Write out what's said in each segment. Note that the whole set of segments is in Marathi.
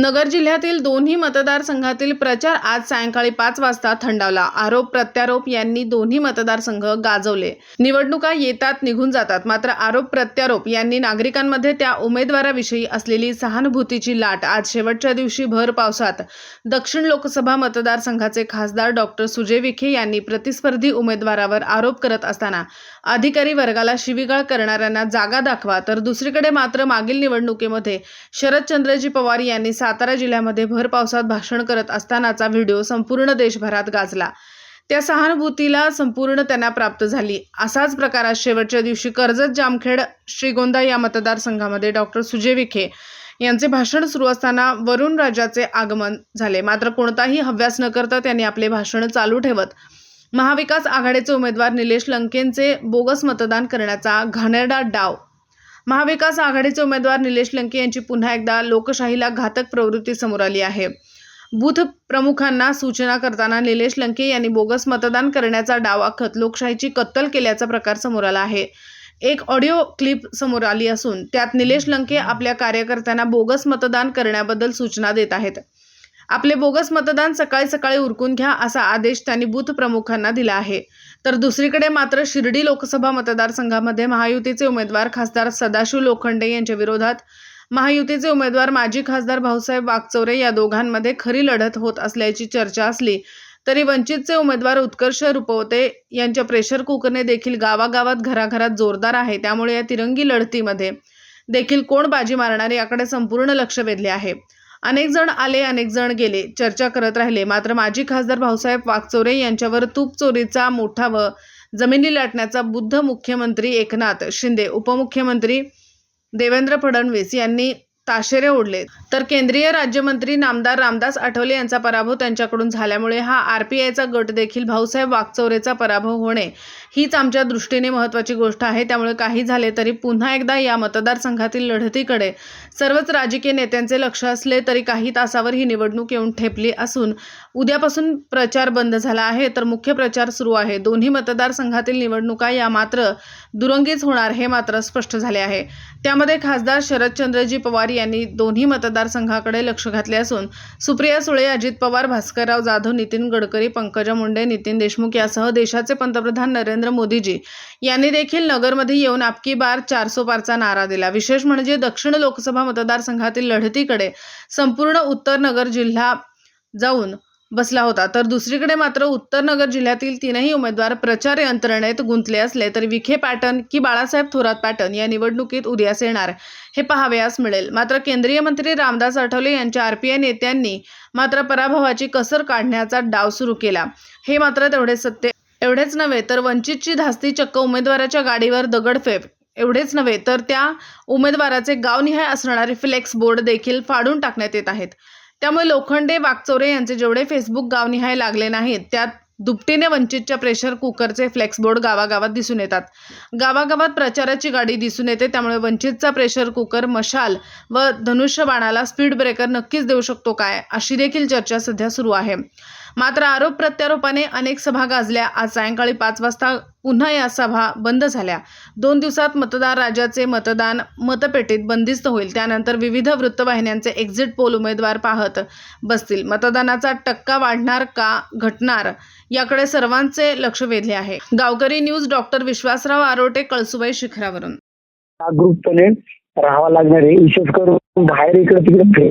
नगर जिल्ह्यातील दोन्ही मतदारसंघातील प्रचार आज सायंकाळी पाच वाजता थंडावला. आरोप प्रत्यारोप यांनी दोन्ही मतदारसंघ गाजवले. निवडणुका येतात निघून जातात. मात्र आरोप प्रत्यारोप यांनी नागरिकांमध्ये त्या उमेदवाराविषयी असलेली सहानुभूतीची लाट. आज शेवटच्या दिवशी भर पावसात दक्षिण लोकसभा मतदारसंघाचे खासदार डॉक्टर सुजय विखे यांनी प्रतिस्पर्धी उमेदवारावर आरोप करत असताना अधिकारी वर्गाला शिवीगाळ करणाऱ्यांना जागा दाखवा तर दुसरीकडे मात्र मागील निवडणुकीमध्ये शरदचंद्रजी पवार यांनी सातारा जिल्ह्यामध्ये भर पावसात भाषण करत असतानाचा व्हिडिओ संपूर्ण देशभरात गाजला. त्या सहानुभूतीला संपूर्ण त्यांना प्राप्त झाली. असाच प्रकार आज शेवटच्या दिवशी कर्जत जामखेड श्रीगोंदा या मतदारसंघामध्ये डॉक्टर सुजय विखे यांचे भाषण सुरू असताना वरुण राजाचे आगमन झाले. मात्र कोणताही हव्यास न करता त्यांनी आपले भाषण चालू ठेवत महाविकास आघाडीचे उमेदवार निलेश लंकेंचे बोगस मतदान करण्याचा घाणेरडा डाव महाविकास आघाडीचे उमेदवार निलेश लंके यांची पुन्हा एकदा लोकशाहीला घातक प्रवृत्ती समोर आली आहे. बूथ प्रमुखांना सूचना करताना निलेश लंके यांनी बोगस मतदान करण्याचा डाव आखत लोकशाहीची कत्तल केल्याचा प्रकार समोर आला आहे. एक ऑडिओ क्लिप समोर आली असून त्यात निलेश लंके आपल्या कार्यकर्त्यांना बोगस मतदान करण्याबद्दल सूचना देत आहेत. आपले बोगस मतदान सकाळी सकाळी उरकून घ्या असा आदेश त्यांनी बूथ प्रमुखांना दिला आहे. तर दुसरीकडे मात्र शिर्डी लोकसभा मतदारसंघामध्ये महायुतीचे उमेदवार खासदार सदाशिव लोखंडे यांच्या विरोधात महायुतीचे उमेदवार माजी खासदार भाऊसाहेब वागचौरे या दोघांमध्ये खरी लढत होत असल्याची चर्चा असली तरी वंचितचे उमेदवार उत्कर्ष रुपवते यांच्या प्रेशर कुकरने देखील गावागावात घराघरात जोरदार आहे त्यामुळे या तिरंगी लढतीमध्ये देखील कोण बाजी मारणार याकडे संपूर्ण लक्ष वेधले आहे. अनेक जण आले अनेक जण गेले चर्चा करत राहिले. मात्र माजी खासदार भाऊसाहेब वागचौरे यांच्यावर तूप चोरीचा मोठा व जमिनी लाटण्याचा बुद्ध मुख्यमंत्री एकनाथ शिंदे उपमुख्यमंत्री देवेंद्र फडणवीस यांनी ताशेरे ओढले. तर केंद्रीय राज्यमंत्री नामदार रामदास आठवले यांचा पराभव त्यांच्याकडून झाल्यामुळे हा आर पी आयचा गट देखील भाऊसाहेब वागचौरेचा पराभव होणे हीच आमच्या दृष्टीने महत्त्वाची गोष्ट आहे. त्यामुळे काही झाले तरी पुन्हा एकदा या मतदारसंघातील लढतीकडे सर्वच राजकीय नेत्यांचे लक्ष असले तरी काही तासावर ही निवडणूक येऊन ठेपली असून उद्यापासून प्रचार बंद झाला आहे. तर मुख्य प्रचार सुरू आहे. दोन्ही मतदारसंघातील निवडणुका या मात्र दुरंगीच होणार हे मात्र स्पष्ट झाले आहे. त्यामध्ये खासदार शरदचंद्रजी पवार यांनी दोन्ही मतदारसंघाकडे लक्ष घातले असून सुप्रिया सुळे अजित पवार भास्करराव जाधव नितीन गडकरी पंकजा मुंडे नितीन देशमुख यासह देशाचे पंतप्रधान नरेंद्र नरेंद्र मोदीजी यांनी देखील नगरमध्ये येऊन आपकी बार चारसो पारचा नारा दिला. विशेष म्हणजे दक्षिण लोकसभा मतदारसंघातील लढतीकडे संपूर्ण उत्तर नगर जिल्हा जाऊन बसला होता. तर दुसरीकडे मात्र उत्तर नगर जिल्ह्यातील तीनही उमेदवार प्रचार यंत्रणेत गुंतले असले तरी विखे पॅटर्न की बाळासाहेब थोरात पॅटर्न या निवडणुकीत उदयास येणार हे पाहावयास मिळेल. मात्र केंद्रीय मंत्री रामदास आठवले यांच्या आरपीआय नेत्यांनी मात्र पराभवाची कसर काढण्याचा डाव सुरू केला. हे मात्र तेवढे सत्य एवढेच नव्हे तर वंचितची धास्ती चक्क उमेदवाराच्या गाडीवर दगडफेक. एवढेच नव्हे तर त्या उमेदवाराचे गावनिहाय असणारे फ्लेक्स बोर्ड देखील फाडून टाकण्यात येत आहेत. त्यामुळे लोखंडे वागचोरे यांचे जेवढे फेसबुक गावनिहाय लागले नाहीत त्यात दुपटीने वंचितच्या प्रेशर कुकरचे फ्लेक्सबोर्ड गावागावात दिसून येतात. गावागावात प्रचाराची गाडी दिसून येते त्यामुळे वंचितचा प्रेशर कुकर मशाल व धनुष्यबाणाला स्पीड ब्रेकर नक्कीच देऊ शकतो काय? अशी देखील चर्चा सध्या सुरू आहे. मात्र आरोप प्रत्यारोपाने अनेक सभा गाजल्या. आज सायंकाळी पाच वाजता पुन्हा या सभा बंद झाल्या. दोन दिवसात मतदार राजाचे मतदान मतपेटीत बंदिस्त होईल. त्यानंतर विविध वृत्तवाहिन्यांचे एक्झिट पोल उमेदवार पाहत बसतील. मतदानाचा टक्का वाढणार का घटणार याकडे सर्वांचे लक्ष वेधले आहे. गावकरी न्यूज डॉक्टर विश्वासराव आरोटे कळसुबाई शिखरावरून. जागरूकपणे राहावा लागणार आहे. विशेष करून बाहेर इकडे तिकडे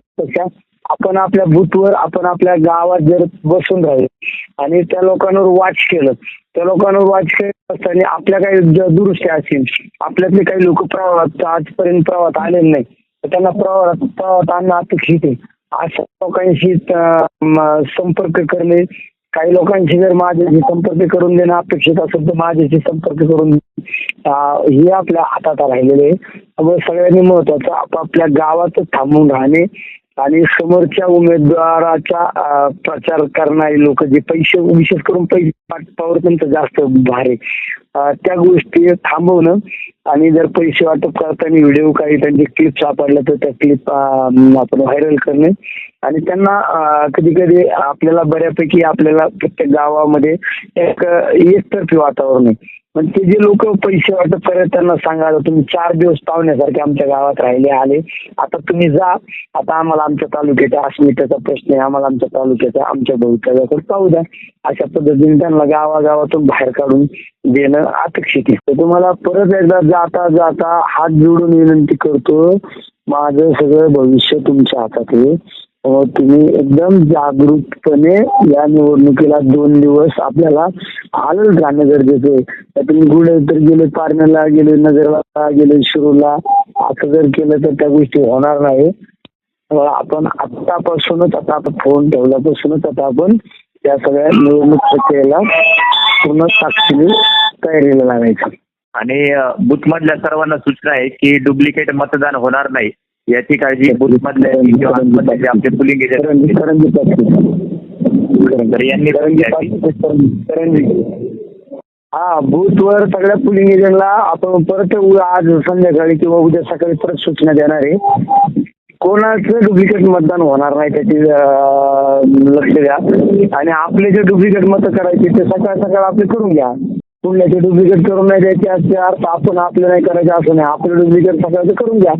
आपण आपल्या बूथवर आपण आपल्या गावात जर बसून राहील आणि त्या लोकांवर वाच केलं. त्या लोकांवर वाच केलं असताना आपल्या काही दुरुस्त्या असतील. आपल्यातले काही लोक प्रवाहात आजपर्यंत प्रवाहात आलेले नाही तर त्यांना प्रवाहात प्रवाहात आणणं अपेक्षित आहे. अशा लोकांशी संपर्क करणे काही लोकांशी जर माझ्याशी संपर्क करून देणं अपेक्षित असेल तर माझ्याशी संपर्क करून हे आपल्या हातात राहिलेले आहे. सगळ्यांनी महत्वाचं आपापल्या गावातच थांबून राहणे आणि समोरच्या उमेदवाराचा प्रचार करणारे लोक जे पैसे विशेष करून पैसे पाठपावर त्यांचं जास्त भार आहे. त्या गोष्टी थांबवणं आणि जर पैसे वाटप करताना व्हिडिओ काही त्यांचे क्लिप सापडल्या तर त्या क्लिप आपण व्हायरल करणे. आणि त्यांना कधी कधी आपल्याला बऱ्यापैकी आपल्याला प्रत्येक गावामध्ये एक एकतर्फी वातावरण आहे. पण ते जे लोक पैसे वाटप करत त्यांना सांगा तुम्ही चार दिवस पाहुण्यासारखे आमच्या गावात राहिले आले. आता तुम्ही जा. आता आम्हाला आमच्या तालुक्याच्या अस्मितेचा प्रश्न आहे. आम्हाला आमच्या तालुक्याचा आमच्या भवितव्याकडे पाहू द्या. अशा पद्धतीने त्यांना गावागावातून बाहेर काढून देणं अपेक्षित आहे. तर तुम्हाला परत एकदा जाता जाता हात जोडून विनंती करतो माझं सगळं भविष्य तुमच्या हातात आहे तुम्ही एकदम जागरूकपणे या निवडणुकीला दोन दिवस आपल्याला आलंच राहणं गरजेचं आहे. तर तुम्ही गुढे तर गेले पारण्याला गेले नगरला गेले शिरूला असं जर केलं तर त्या गोष्टी होणार नाही. आपण आतापासूनच आता आता फोन ठेवल्यापासूनच आता आपण त्या सगळ्या निवडणूक प्रक्रियेला पूर्ण साक्षीने तयारीला लागायचं. आणि बूथ मधल्या सर्वांना सूचना आहे की डुप्लिकेट मतदान होणार नाही. याची काळजी बूथ मधल्या आपले पुलिंग एजंट यांनी हा बूथवर सगळ्या पुलिंग एजंटला आपण परत आज संध्याकाळी किंवा उद्या सकाळी परत सूचना देणार आहे. कोणाचं डुप्लिकेट मतदान होणार नाही त्याची लक्ष द्या. आणि आपले जे डुप्लिकेट मत करायचे ते सकाळ सकाळ आपले करून घ्या. पुण्याचे डुप्लिकेट करून नाही द्यायचे असते अर्थ आपण आपले नाही करायचे असं नाही. आपले डुप्लिकेट सकाळचं करून घ्या.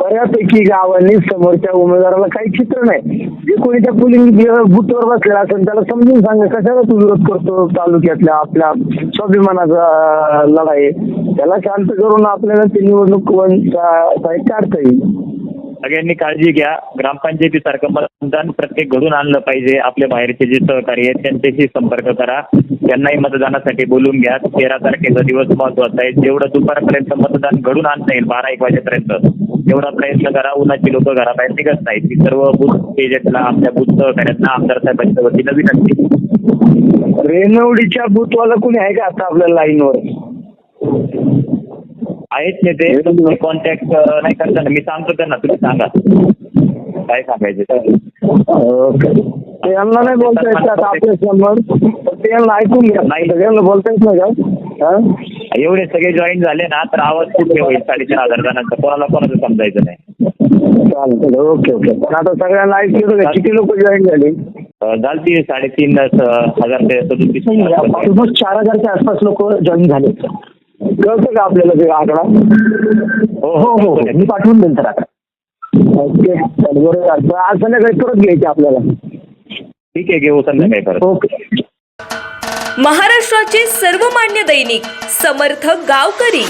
बऱ्यापैकी गावांनी समोरच्या उमेदवाराला काही चित्र नाही. जे कोणी त्या पोलिंग बुथवर बसलेला असेल त्याला समजून सांगा कशाला तू विरोध करतो तालुक्यातल्या आपल्या स्वाभिमानाचा लढाई. त्याला शांत करून आपल्याला ती निवडणूक साहित्य सा- काढता येईल. सगळ्यांनी काळजी घ्या. ग्रामपंचायतीसारखं मतदान प्रत्येक घडून आणलं पाहिजे. आपल्या बाहेरचे जे सहकारी आहेत त्यांच्याशी संपर्क करा. त्यांनाही मतदानासाठी बोलून घ्या. तेरा तारखेचा दिवस महत्त्वाचा आहे. जेवढं दुपारपर्यंत मतदान घडून आणता येईल बारा एक वाजेपर्यंत तेवढा प्रयत्न करा. उन्हाची लोक घराबाहेर निघत नाहीत. ती सर्व बुथ एजंटला आपल्या बुथ सहकार्यांना आमदार साहेबांच्या वतीनं विनंती रेनवडीच्या बुथवाला कुणी आहे का आता आपल्या लाईनवर? आहेत नेते कॉन्टॅक्ट नाही करताना मी सांगतो त्यांना तुम्ही सांगा. काय सांगायचे ते. यांना नाही बोलता येत आता आपल्यासमोर. ते यांना ऐकून घ्या. नाही. तर यांना बोलता येत नाही का? एवढे सगळे जॉईन झाले ना तर आवाज कुठे होईल? साडेचार हजार जणांचा. कोणाला कोणाचं समजायचं नाही. चालतं ओके ओके. पण आता सगळ्यांना ऐकलं किती लोक जॉईन झाले? झालती साडेतीन हजार ते सदोतीस चार हजारच्या आसपास लोक जॉईन झाले कळतं का आपल्याला ते आकडा? हो हो हो. मी पाठवून देईल तर आकडा ओके. बरोबर. आज संध्याकाळी परत घ्यायचे आपल्याला. ठीक आहे घेऊ संध्याकाळी परत. ओके. महाराष्ट्राचे सर्वमान्य दैनिक समर्थ गावकरी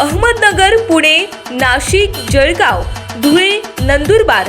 अहमदनगर पुणे नाशिक जळगाव धुळे नंदुरबार